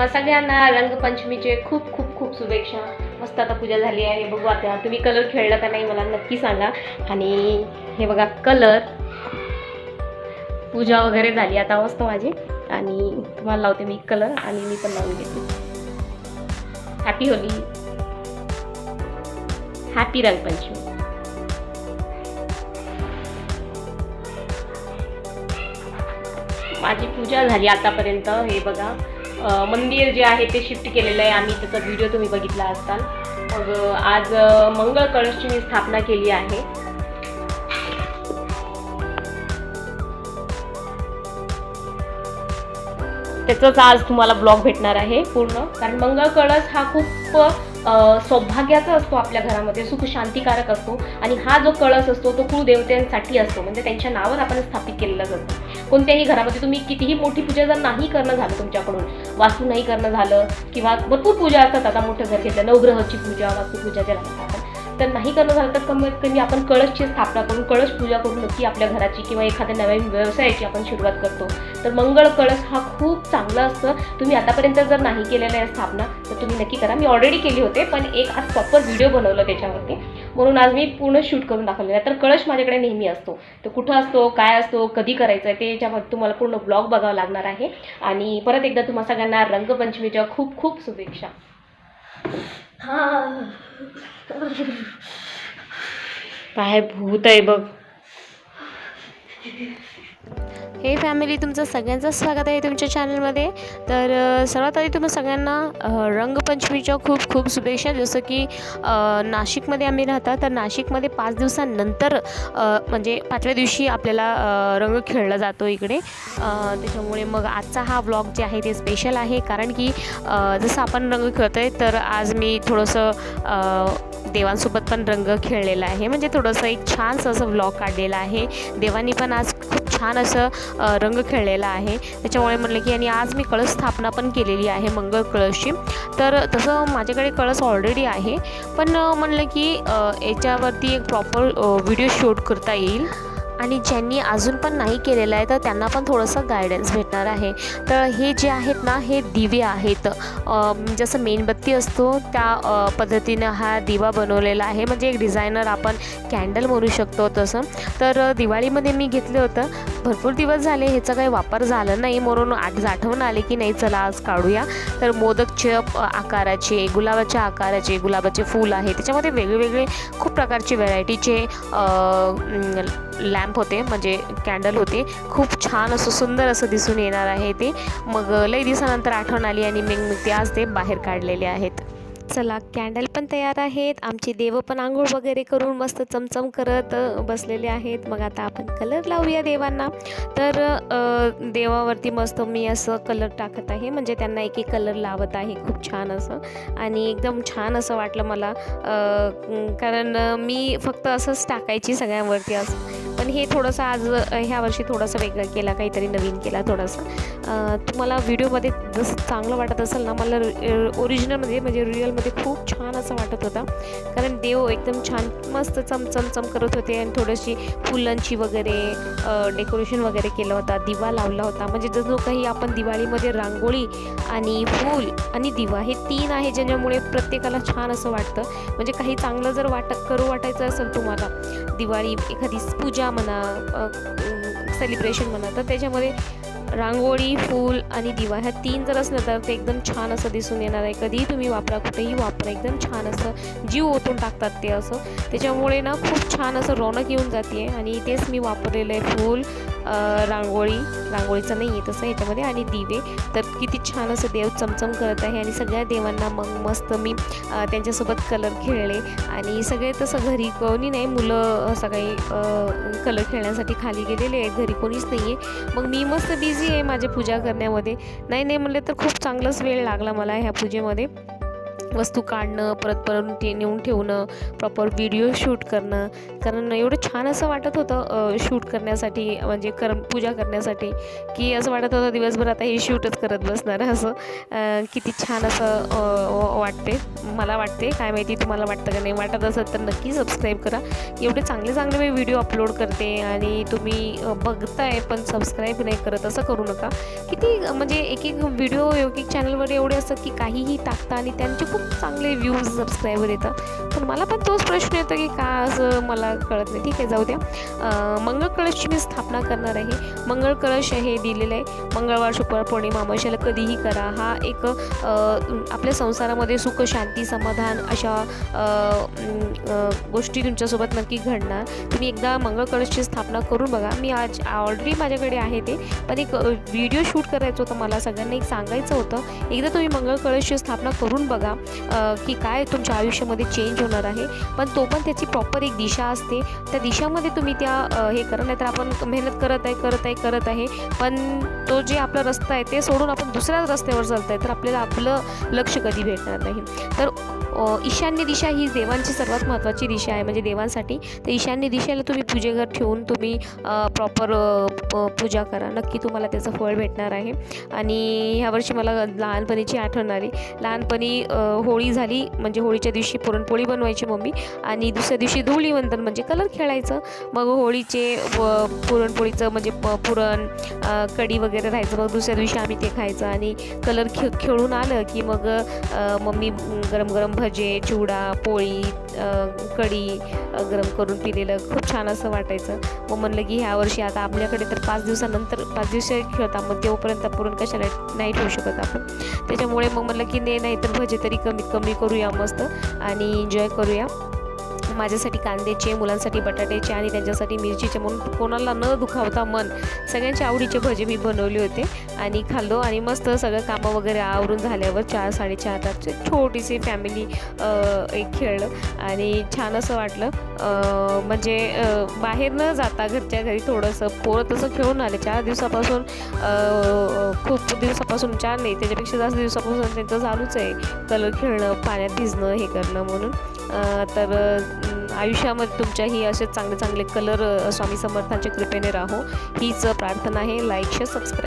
तुम्हा सगळ्यांना रंगपंचमीचे खूप खूप खूप शुभेच्छा. मस्त आता पूजा झाली आहे. बघू आता तुम्ही कलर खेळला का नाही मला नक्की सांगा. आणि हे बघा कलर पूजा वगैरे झाली आता मस्त माझी. आणि तुम्हाला लावते मी कलर आणि मी पण लावून घेते. Happy Holi happy Rangpanchami. माझी पूजा झाली आतापर्यंत हे बघा. मंदिर जे आहे ते शिफ्ट केलेलं आहे. आम्ही त्याचा व्हिडिओ तुम्ही बघितला असताल मग आज मंगळ कळशची मी स्थापना केली आहे. त्याचंच आज तुम्हाला ब्लॉग भेटणार आहे पूर्ण. कारण मंगळ कळस हा खूप सौभाग्याचा असतो आपल्या घरामध्ये सुख शांतिकारक असतो. आणि हा जो कळस असतो तो कुळदेवतेसाठी असतो. म्हणजे त्यांच्या नावावर आपण स्थापित केलेला जातो. कोणत्याही घरामध्ये तुम्ही कितीही मोठी पूजा जर नाही करणं झालं तुमच्याकडून वास्तू नाही करणं झालं किंवा भरपूर पूजा असतात आता मोठं घर घेतलं नवग्रहाची पूजा वास्तुपूजा ज्याला म्हणतात तर नाही करणं झालं तर कमीत कमी आपण कळशची स्थापना करून कळश पूजा करून नक्की आपल्या घराची किंवा एखाद्या नवीन व्यवसायाची आपण सुरुवात करतो. तर मंगळ कळश हा खूप चांगला असतं. तुम्ही आतापर्यंत जर नाही केलेलं आहे स्थापना तर तुम्ही नक्की करा. मी ऑलरेडी केली होते पण एक आज प्रॉपर व्हिडिओ बनवलं त्याच्यावरती. म्हणून आज मी पूर्ण शूट करून दाखवलेलं आहे. तर कळश माझ्याकडे नेहमी असतो. तर कुठं असतो काय असतो कधी करायचं आहे ते याच्यामध्ये तुम्हाला पूर्ण ब्लॉग बघावं लागणार आहे. आणि परत एकदा तुम्हा सगळ्यांना रंगपंचमीच्या खूप खूप शुभेच्छा. हा काय भूत आहे बघ. हे फॅमिली तुमचं सगळ्यांचं स्वागत आहे तुमच्या चॅनलमध्ये. तर सर्वात आधी तुम्ही सगळ्यांना रंगपंचमीच्या खूप खूप शुभेच्छा. जसं की नाशिकमध्ये आम्ही राहता तर नाशिकमध्ये पाच दिवसांनंतर म्हणजे पाचव्या दिवशी आपल्याला रंग खेळला जातो इकडे. त्याच्यामुळे मग आजचा हा व्लॉग जे आहे ते स्पेशल आहे. कारण की जसं आपण रंग खेळतो आहे तर आज मी थोडंसं देवांसोबत पण रंग खेळलेला आहे. म्हणजे थोडंसं एक छानसं असं व्लॉग काढलेला आहे. देवांनी पण आज छान असं रंग खेळलेला आहे. त्याच्यामुळे म्हणलं की आणि आज मी कळस स्थापना पण केलेली आहे मंगळ कळसची तर तसं माझ्याकडे कळस ऑलरेडी आहे. पण म्हणलं की याच्यावरती एक प्रॉपर व्हिडिओ शूट करता येईल. आणि ज्यांनी अजून पण नाही केलेलं आहे तर त्यांना पण थोडंसं गायडन्स भेटणार आहे. तर हे जे आहेत ना हे दिवे आहेत. जसं म्हणजे मेणबत्ती असतो त्या पद्धतीनं हा दिवा बनवलेला आहे. म्हणजे एक डिझायनर आपण कॅन्डल म्हणू शकतो तसं. तर दिवाळीमध्ये मी घेतलं होतं. भरपूर दिवस झाले ह्याचा काही वापर झाला नाही. म्हणून आज आठवण आले की नाही चला आज काढूया. तर मोदकचे आकाराचे गुलाबाच्या आकाराचे गुलाबाचे फूल आहे. त्याच्यामध्ये वेगवेगळे खूप प्रकारचे व्हरायटीचे लॅम्प होते म्हणजे कॅन्डल होते. खूप छान असं सुंदर असं दिसून येणार आहे ते. मग लई दिवसानंतर आठवण आली आणि मग मी ते आज ते बाहेर काढलेले आहेत. चला कॅन्डल पण तयार आहेत. आमचे देव पण आंघोळ वगैरे करून मस्त चमचम करत बसलेले आहेत. मग आता आपण कलर लावूया देवांना. तर देवावरती मस्त मी असं कलर टाकत आहे. म्हणजे त्यांना एक एक कलर लावत आहे. खूप छान असं. आणि एकदम छान असं वाटलं मला. कारण मी फक्त असंच टाकायची सगळ्यांवरती असं. पण हे थोडंसं आज ह्या वर्षी थोडंसं वेगळं केला काहीतरी नवीन केला थोडंसं. तुम्हाला व्हिडिओमध्ये जसं चांगलं वाटत असेल ना मला ओरिजिनलमध्ये म्हणजे रिअलमध्ये खूप छान असं वाटत होता. कारण देव एकदम छान मस्त चमचमचम करत होते आणि थोडीशी फुलांची वगैरे डेकोरेशन वगैरे केलं होता दिवा लावला होता. म्हणजे जसं काही आपण दिवाळीमध्ये रांगोळी आणि फूल आणि दिवा हे तीन आहे ज्याच्यामुळे प्रत्येकाला छान असं वाटतं. म्हणजे काही चांगलं जर वाट करू वाटायचं असेल तुम्हाला दिवाळी एखादी पूजा म्हणा सेलिब्रेशन म्हणा तर त्याच्यामध्ये रांगोळी फूल आणि दिवा ह्या तीन जर असलं तर ते एकदम छान असं दिसून येणार आहे. कधीही तुम्ही वापरा कुठेही वापरा एकदम छान असं जीव ओतून टाकतात ते असं. त्याच्यामुळे ना खूप छान असं रौनक येऊन जाते आणि तेच मी वापरलेलं आहे फूल. रांगोळी रांगोळीचं नाही आहे तसं ह्याच्यामध्ये आणि दिवे. तर किती छान असं देव चमचम करत आहे आणि सगळ्या देवांना मग मस्त मी त्यांच्यासोबत कलर खेळले. आणि सगळे तसं घरी कोणी नाही मुलं सगळी कलर खेळण्यासाठी खाली गेलेले आहेत. घरी कोणीच नाही आहे. मग मी मस्त बिझी आहे माझ्या पूजा करण्यामध्ये. नाही नाही म्हणले तर खूप चांगलाच वेळ लागला मला ह्या पूजेमध्ये. वस्तू काढणं परत परत ते नेऊन ठेवणं प्रॉपर व्हिडिओ शूट करणं. कारण एवढं छान असं वाटत होतं शूट करण्यासाठी म्हणजे कर पूजा करण्यासाठी की असं वाटत होतं दिवसभर आता हे शूटच करत बसणार असं. किती छान असं वाटते मला वाटते. काय माहिती तुम्हाला वाटतं का नाही. वाटत असेल तर नक्की सबस्क्राईब करा. एवढे चांगले चांगले मी व्हिडिओ अपलोड करते आणि तुम्ही बघताय पण सबस्क्राईब नाही करत असं करू नका. किती म्हणजे एक एक व्हिडिओ एक एक चॅनलवर एवढे असतात की काहीही टाकता आणि त्यांचे खूप चांगले व्ह्यूज सबस्क्रायबर येतात. पण मला पण तोच प्रश्न येतो की का असं मला कळत नाही. ठीक आहे जाऊ द्या. मंगळ कळशची मी स्थापना करणार आहे. मंगळ कळश हे दिलेलं आहे. मंगळवार शुक्रवार पौर्णिमा अमावश्याला कधीही करा. हा एक आपल्या संसारामध्ये सुख शांती समाधान अशा गोष्टी तुमच्यासोबत नक्की घडणार. तुम्ही एकदा मंगळ कळशची स्थापना करून बघा. मी आज ऑलरेडी माझ्याकडे आहे ते. पण एक व्हिडिओ शूट करायचं होतं मला सगळ्यांना. एक सांगायचं होतं. एकदा तुम्ही मंगळ कळशची स्थापना करून बघा. की काय तुमच्या आयुष्यामध्ये चेंज होणार आहे. पण तो पण त्याची प्रॉपर एक दिशा असते. त्या दिशामध्ये तुम्ही त्या हे करा नाहीतर आपण मेहनत करत आहे करत आहे करत आहे. पण तो जे आपला रस्ता आहे ते सोडून आपण दुसऱ्याच रस्त्यावर चालत आहे तर आपल्याला आपलं लक्ष कधी भेटणार नाही. तर ईशान्य दिशा ही देवांची सर्वात महत्त्वाची दिशा आहे म्हणजे देवांसाठी. तर ईशान्य दिशेला तुम्ही पूजेघर ठेवून तुम्ही प्रॉपर पूजा करा. नक्की तुम्हाला त्याचं फळ भेटणार आहे. आणि ह्यावर्षी मला लहानपणीची आठवण आली. लहानपणी होळी झाली म्हणजे होळीच्या दिवशी पुरणपोळी बनवायची मम्मी. आणि दुसऱ्या दिवशी धुळीवंदन म्हणजे कलर खेळायचं. मग होळीचे व पुरणपोळीचं म्हणजे प पुरण कडी कढी वगैरे राहायचं. मग दुसऱ्या दिवशी आम्ही ते खायचं. आणि कलर खे खेळून आलं की मग मम्मी गरम गरम भजे चिवडा पोळी कढी गरम करून पिलेलं. खूप छान असं वाटायचं. मग म्हणलं की ह्या वर्षी आता आपल्याकडे तर पाच दिवसानंतर पाच दिवस खेळता मग तेव्हापर्यंत पुरण कशाला नाही ठेवू शकत आपण. त्याच्यामुळे मग म्हणलं की नाही नाही तर भजे तरी कमीत कमी करूया मस्त आणि एन्जॉय करूया. माझ्यासाठी कांद्याचे मुलांसाठी बटाट्याचे आणि त्यांच्यासाठी मिरचीचे म्हणून कोणाला न दुखावता मन. सगळ्यांच्या आवडीचे भजे मी बनवले होते. आणि खाल्लो आणि मस्त सगळं कामं वगैरे आवरून झाल्यावर चार साडेचार तासचे छोटीशी फॅमिली एक खेळलं. आणि छान असं वाटलं. म्हणजे बाहेर न जाता घरच्या घरी थोडंसं पोरं तसं खेळून आले. चार दिवसापासून खूप दिवसापासून चार नाही त्याच्यापेक्षा जास्त दिवसापासून त्यांचं चालूच आहे. कलर खेळणं पाण्यात भिजणं हे करणं म्हणून. तर आयुष्यामध्ये तुमच्याही असे चांगले चांगले कलर स्वामी समर्थांच्या कृपेने राहो. हीच प्रार्थना आहे. Like share subscribe